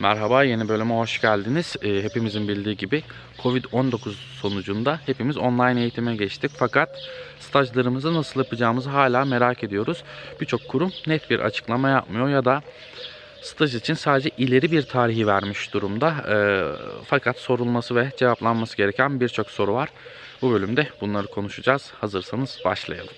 Merhaba, yeni bölüme hoş geldiniz. Ee, hepimizin bildiği gibi Covid-19 sonucunda hepimiz online eğitime geçtik. Fakat stajlarımızı nasıl yapacağımızı hala merak ediyoruz. Birçok kurum net bir açıklama yapmıyor ya da staj için sadece ileri bir tarihi vermiş durumda. Ee, fakat sorulması ve cevaplanması gereken birçok soru var. Bu bölümde bunları konuşacağız. Hazırsanız başlayalım.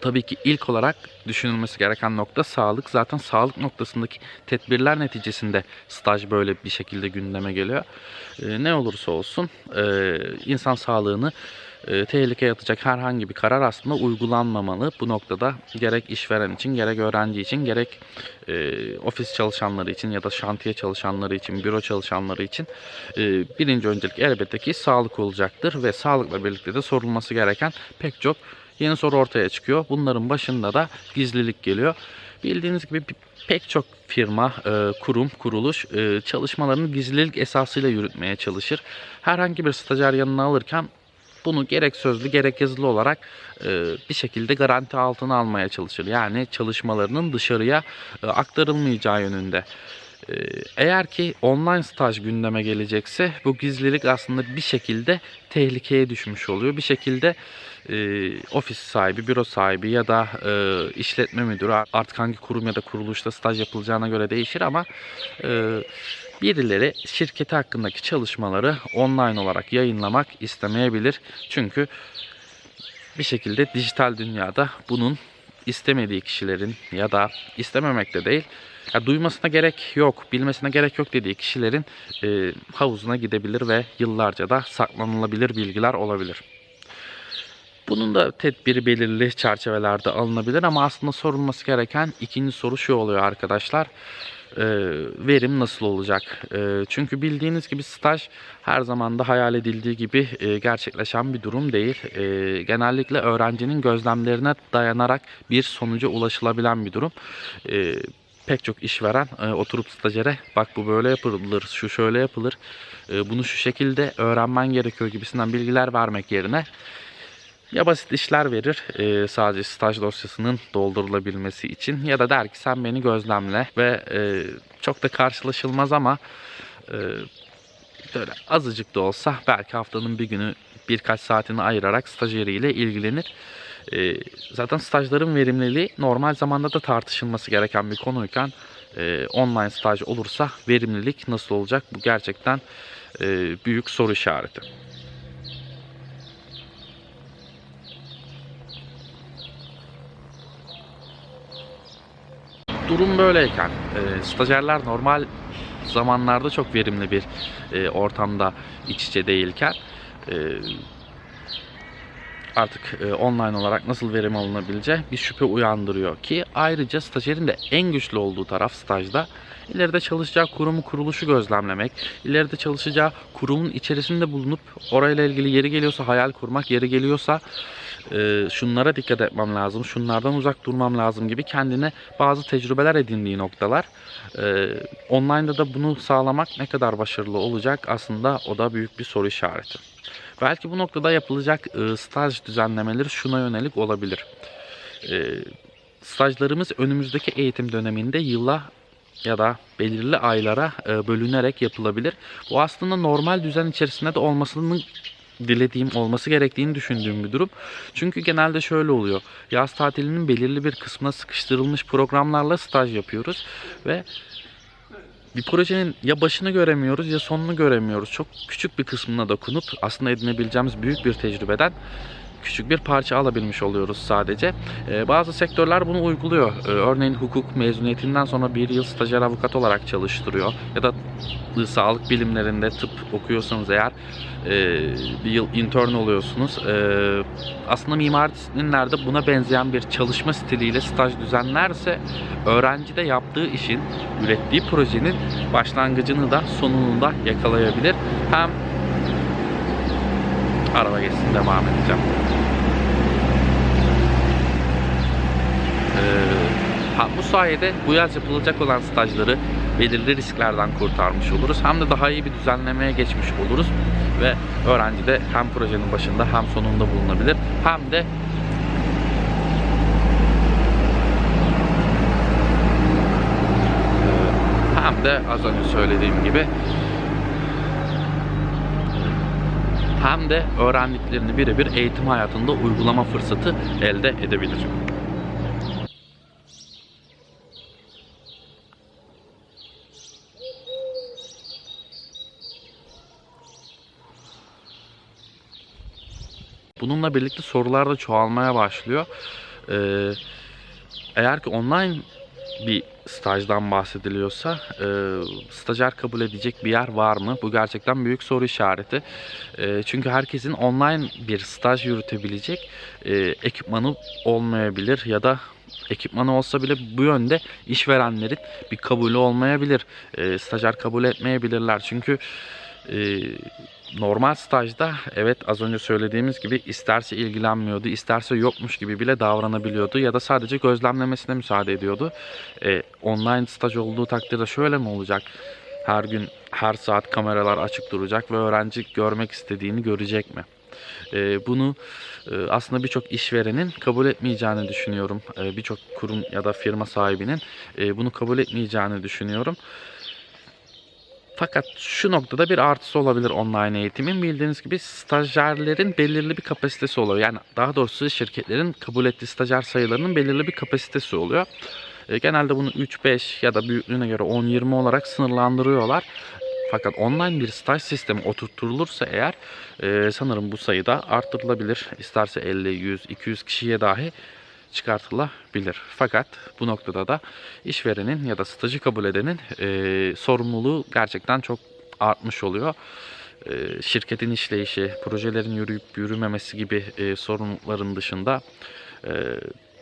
Tabii ki ilk olarak düşünülmesi gereken nokta sağlık. Zaten sağlık noktasındaki tedbirler neticesinde staj böyle bir şekilde gündeme geliyor. Ee, ne olursa olsun e, insan sağlığını e, tehlikeye atacak herhangi bir karar aslında uygulanmamalı. Bu noktada gerek işveren için, gerek öğrenci için, gerek e, ofis çalışanları için ya da şantiye çalışanları için, büro çalışanları için e, birinci öncelik elbette ki sağlık olacaktır ve sağlıkla birlikte de sorulması gereken pek çok yeni soru ortaya çıkıyor. Bunların başında da gizlilik geliyor. Bildiğiniz gibi pek çok firma, e, kurum, kuruluş e, çalışmalarını gizlilik esasıyla yürütmeye çalışır. Herhangi bir stajyer yanına alırken bunu gerek sözlü gerek yazılı olarak e, bir şekilde garanti altına almaya çalışır. Yani çalışmalarının dışarıya aktarılmayacağı yönünde. E, Eğer ki online staj gündeme gelecekse bu gizlilik aslında bir şekilde tehlikeye düşmüş oluyor. Bir şekilde e, ofis sahibi, büro sahibi ya da e, işletme müdürü artık hangi kurum ya da kuruluşta staj yapılacağına göre değişir ama e, birileri şirketi hakkındaki çalışmaları online olarak yayınlamak istemeyebilir. Çünkü bir şekilde dijital dünyada bunun istemediği kişilerin ya da istememekte değil ya duymasına gerek yok, bilmesine gerek yok dediği kişilerin e, havuzuna gidebilir ve yıllarca da saklanılabilir bilgiler olabilir. Bunun da tedbiri belirli çerçevelerde alınabilir ama aslında sorulması gereken ikinci soru şu oluyor arkadaşlar. Ee, verim nasıl olacak? Ee, çünkü bildiğiniz gibi staj her zaman da hayal edildiği gibi e, gerçekleşen bir durum değil. Ee, genellikle öğrencinin gözlemlerine dayanarak bir sonuca ulaşılabilen bir durum. Ee, pek çok işveren e, oturup stajyere bak bu böyle yapılır, şu şöyle yapılır, e, bunu şu şekilde öğrenmen gerekiyor gibisinden bilgiler vermek yerine ya basit işler verir e, sadece staj dosyasının doldurulabilmesi için ya da der ki sen beni gözlemle ve e, çok da karşılaşılmaz ama e, böyle azıcık da olsa belki haftanın bir günü birkaç saatini ayırarak stajyeriyle ilgilenir. E, zaten stajların verimliliği normal zamanda da tartışılması gereken bir konuyken e, online staj olursa verimlilik nasıl olacak bu gerçekten e, büyük soru işareti. durum böyleyken e, stajyerler normal zamanlarda çok verimli bir e, ortamda iç içe değilken e, artık e, online olarak nasıl verim alınabileceği bir şüphe uyandırıyor ki ayrıca stajyerin de en güçlü olduğu taraf stajda ileride çalışacağı kurumu kuruluşu gözlemlemek, ileride çalışacağı kurumun içerisinde bulunup orayla ilgili yeri geliyorsa hayal kurmak, yeri geliyorsa e, şunlara dikkat etmem lazım, şunlardan uzak durmam lazım gibi kendine bazı tecrübeler edindiği noktalar. E, online'da da bunu sağlamak ne kadar başarılı olacak aslında o da büyük bir soru işareti. Belki bu noktada yapılacak e, staj düzenlemeleri şuna yönelik olabilir. E, stajlarımız önümüzdeki eğitim döneminde yıla ya da belirli aylara e, bölünerek yapılabilir. Bu aslında normal düzen içerisinde de olmasının dilediğim, olması gerektiğini düşündüğüm bir durum. Çünkü genelde şöyle oluyor. Yaz tatilinin belirli bir kısmına sıkıştırılmış programlarla staj yapıyoruz ve bir projenin ya başını göremiyoruz ya sonunu göremiyoruz. Çok küçük bir kısmına dokunup aslında edinebileceğimiz büyük bir tecrübeden küçük bir parça alabilmiş oluyoruz sadece. Ee, bazı sektörler bunu uyguluyor. Ee, örneğin hukuk mezuniyetinden sonra bir yıl stajyer avukat olarak çalıştırıyor. Ya da sağlık bilimlerinde tıp okuyorsanız eğer e, bir yıl intern oluyorsunuz. Ee, aslında mimari disiplinlerde buna benzeyen bir çalışma stiliyle staj düzenlerse öğrenci de yaptığı işin, ürettiği projenin başlangıcını da sonunu da yakalayabilir. Hem Araba geçsin devam edeceğim. Ee, bu sayede bu yaz yapılacak olan stajları belirli risklerden kurtarmış oluruz. Hem de daha iyi bir düzenlemeye geçmiş oluruz. Ve öğrenci de hem projenin başında hem sonunda bulunabilir. Hem de ee, hem de az önce söylediğim gibi hem de öğrendiklerini birebir eğitim hayatında uygulama fırsatı elde edebilir. Bununla birlikte sorular da çoğalmaya başlıyor. Ee, eğer ki online bir stajdan bahsediliyorsa e, stajyer kabul edecek bir yer var mı? Bu gerçekten büyük soru işareti. E, çünkü herkesin online bir staj yürütebilecek e, ekipmanı olmayabilir ya da ekipmanı olsa bile bu yönde işverenlerin bir kabulü olmayabilir. E, stajyer kabul etmeyebilirler. Çünkü e, normal stajda evet az önce söylediğimiz gibi isterse ilgilenmiyordu, isterse yokmuş gibi bile davranabiliyordu ya da sadece gözlemlemesine müsaade ediyordu. E, online staj olduğu takdirde şöyle mi olacak? Her gün her saat kameralar açık duracak ve öğrenci görmek istediğini görecek mi? E, bunu e, aslında birçok işverenin kabul etmeyeceğini düşünüyorum. E, birçok kurum ya da firma sahibinin e, bunu kabul etmeyeceğini düşünüyorum. Fakat şu noktada bir artısı olabilir online eğitimin. Bildiğiniz gibi stajyerlerin belirli bir kapasitesi oluyor. Yani daha doğrusu şirketlerin kabul ettiği stajyer sayılarının belirli bir kapasitesi oluyor. E, genelde bunu 3-5 ya da büyüklüğüne göre 10-20 olarak sınırlandırıyorlar. Fakat online bir staj sistemi oturtulursa eğer e, sanırım bu sayıda arttırılabilir. İsterse 50, 100, 200 kişiye dahi çıkartılabilir. Fakat bu noktada da işverenin ya da stajı kabul edenin e, sorumluluğu gerçekten çok artmış oluyor. E, şirketin işleyişi, projelerin yürüyüp yürümemesi gibi e, sorunların dışında e,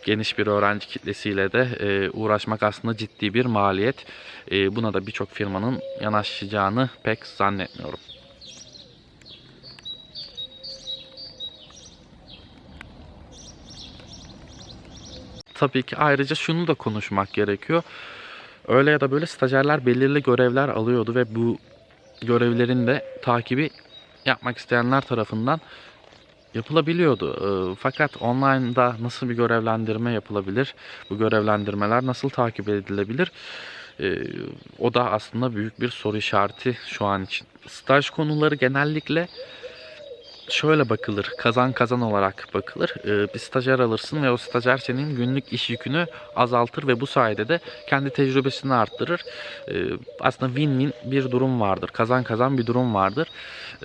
geniş bir öğrenci kitlesiyle de e, uğraşmak aslında ciddi bir maliyet. E, buna da birçok firmanın yanaşacağını pek zannetmiyorum. Tabii ki ayrıca şunu da konuşmak gerekiyor. Öyle ya da böyle stajyerler belirli görevler alıyordu ve bu görevlerin de takibi yapmak isteyenler tarafından yapılabiliyordu. Ee, Fakat online'da nasıl bir görevlendirme yapılabilir? Bu görevlendirmeler nasıl takip edilebilir? Ee, O da aslında büyük bir soru işareti şu an için. Staj konuları genellikle şöyle bakılır. Kazan kazan olarak bakılır. Ee, bir stajyer alırsın ve o stajyer senin günlük iş yükünü azaltır ve bu sayede de kendi tecrübesini arttırır. Ee, aslında win-win bir durum vardır. Kazan kazan bir durum vardır.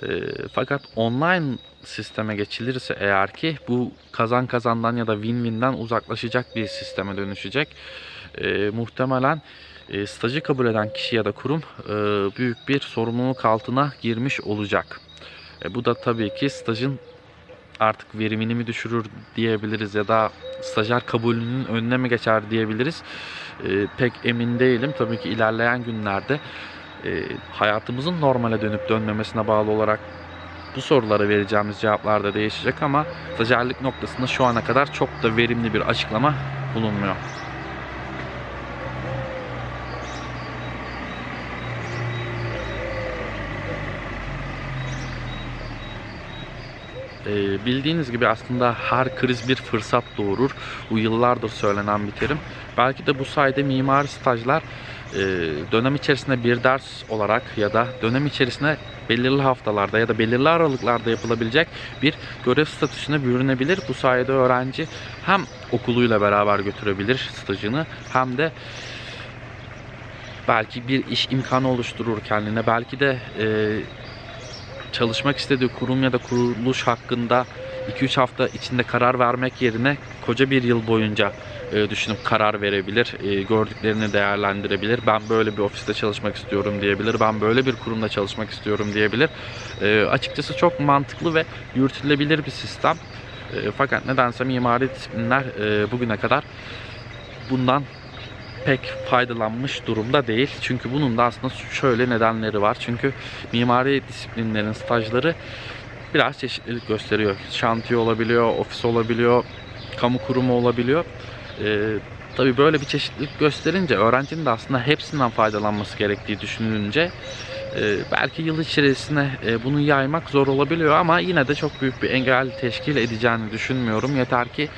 Ee, fakat online sisteme geçilirse eğer ki bu kazan kazandan ya da win-win'den uzaklaşacak bir sisteme dönüşecek. Muhtemelen e, stajı kabul eden kişi ya da kurum e, büyük bir sorumluluk altına girmiş olacak. E, bu da tabii ki stajın artık verimini mi düşürür diyebiliriz ya da stajyer kabulünün önüne mi geçer diyebiliriz. E, pek emin değilim. Tabii ki ilerleyen günlerde e, hayatımızın normale dönüp dönmemesine bağlı olarak bu sorulara vereceğimiz cevaplar da değişecek ama stajyerlik noktasında şu ana kadar çok da verimli bir açıklama bulunmuyor. Ee, bildiğiniz gibi aslında her kriz bir fırsat doğurur. Bu yıllardır söylenen bir terim. Belki de bu sayede mimari stajlar e, dönem içerisinde bir ders olarak ya da dönem içerisinde belirli haftalarda ya da belirli aralıklarda yapılabilecek bir görev statüsüne bürünebilir. Bu sayede öğrenci hem okuluyla beraber götürebilir stajını hem de belki bir iş imkanı oluşturur kendine. Belki de e, çalışmak istediği kurum ya da kuruluş hakkında 2-3 hafta içinde karar vermek yerine koca bir yıl boyunca e, düşünüp karar verebilir. E, gördüklerini değerlendirebilir. Ben böyle bir ofiste çalışmak istiyorum diyebilir. Ben böyle bir kurumda çalışmak istiyorum diyebilir. E, açıkçası çok mantıklı ve yürütülebilir bir sistem. E, fakat nedense mimari disiplinler e, bugüne kadar bundan pek faydalanmış durumda değil. Çünkü bunun da aslında şöyle nedenleri var. Çünkü mimari disiplinlerin stajları biraz çeşitlilik gösteriyor. Şantiye olabiliyor, ofis olabiliyor, kamu kurumu olabiliyor. Ee, tabii böyle bir çeşitlilik gösterince öğrencinin de aslında hepsinden faydalanması gerektiği düşünülünce e, belki yıl içerisinde e, bunu yaymak zor olabiliyor ama yine de çok büyük bir engel teşkil edeceğini düşünmüyorum. Yeter ki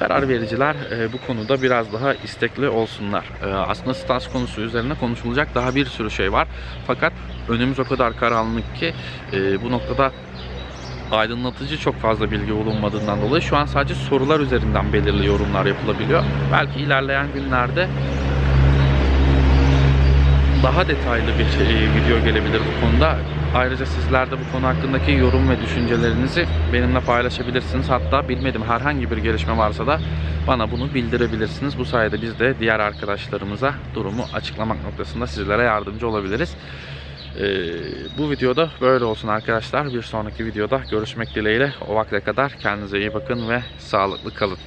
karar vericiler e, bu konuda biraz daha istekli olsunlar. E, aslında staj konusu üzerine konuşulacak daha bir sürü şey var. Fakat önümüz o kadar karanlık ki e, bu noktada aydınlatıcı çok fazla bilgi bulunmadığından dolayı şu an sadece sorular üzerinden belirli yorumlar yapılabiliyor. Belki ilerleyen günlerde daha detaylı bir şey- video gelebilir bu konuda. Ayrıca sizler de bu konu hakkındaki yorum ve düşüncelerinizi benimle paylaşabilirsiniz. Hatta bilmediğim herhangi bir gelişme varsa da bana bunu bildirebilirsiniz. Bu sayede biz de diğer arkadaşlarımıza durumu açıklamak noktasında sizlere yardımcı olabiliriz. Ee, bu videoda böyle olsun arkadaşlar. Bir sonraki videoda görüşmek dileğiyle. O vakte kadar kendinize iyi bakın ve sağlıklı kalın.